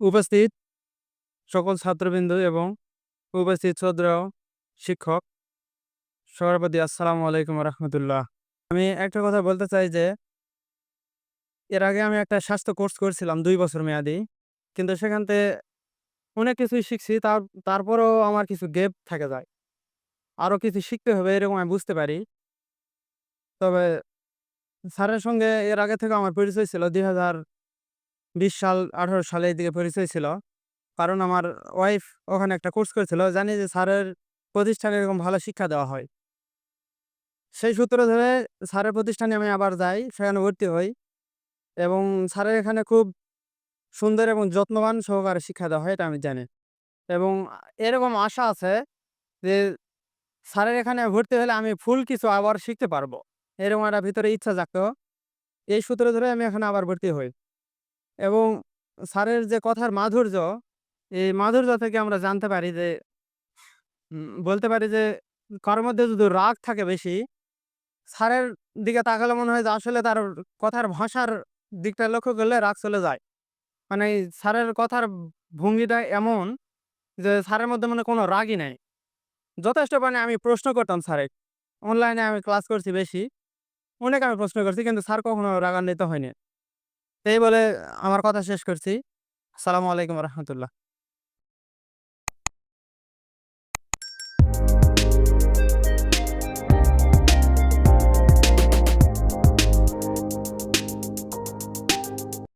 উপস্থিত সকল ছাত্রবৃন্দ এবং উপস্থিত শ্রদ্ধেয় শিক্ষক সবার প্রতি আসসালামু আলাইকুম রহমতুল্লাহ। আমি একটা কথা বলতে চাই যে, এর আগে আমি একটা স্বাস্থ্য কোর্স করছিলাম দুই বছর মেয়াদি, কিন্তু সেখান থেকে অনেক কিছুই শিখছি, তার, তারপরেও আমার কিছু গ্যাপ থেকে যায়। আরও কিছু শিখতে হবে এরকম আমি বুঝতে পারি। তবে স্যারের সঙ্গে এর আগে থেকে আমার পরিচয় ছিল, দুই হাজার বিশ সাল, আঠারো সালে দিকে পরিচয় ছিল। কারণ আমার ওয়াইফ ওখানে একটা কোর্স করেছিল, জানি যে স্যারের প্রতিষ্ঠানে এরকম ভালো শিক্ষা দেওয়া হয়। সেই সূত্র ধরে স্যারের প্রতিষ্ঠানে আমি আবার যাই, সেখানে ভর্তি হই এবং স্যারের এখানে খুব সুন্দর এবং যত্নবান সহকারে শিক্ষা দেওয়া হয়, এটা আমি জানি। এবং এরকম আশা আছে যে স্যারের এখানে ভর্তি হলে আমি ফুল কিছু আবার শিখতে পারব। এরকম একটা ভিতরে ইচ্ছা জাগতো এই সূত্র ধরে আমি এখন আবার ভর্তি হই। এবং স্যারের যে কথার মাধুর্য, এই মাধুর্য থেকে আমরা জানতে পারি যে বলতে পারি যে, কারোর মধ্যে যদি রাগ থাকে বেশি, স্যারের দিকে তাকালে মনে হয় যে আসলে তার কথার ভাষার দিকটা লক্ষ্য করলে রাগ চলে যায়। মানে স্যারের কথার ভঙ্গিটা এমন যে, স্যারের মধ্যে মানে কোনো রাগই নাই। যথেষ্ট মানে আমি প্রশ্ন করতাম স্যারে অনলাইনে আমি ক্লাস করছি বেশি। অনেক আমি প্রশ্ন করছি, কিন্তু স্যার কখনো রাগান্বিত হয়নি। এই বলে আমার কথা শেষ করছি। আসসালামু আলাইকুম রহমতুল্লাহ।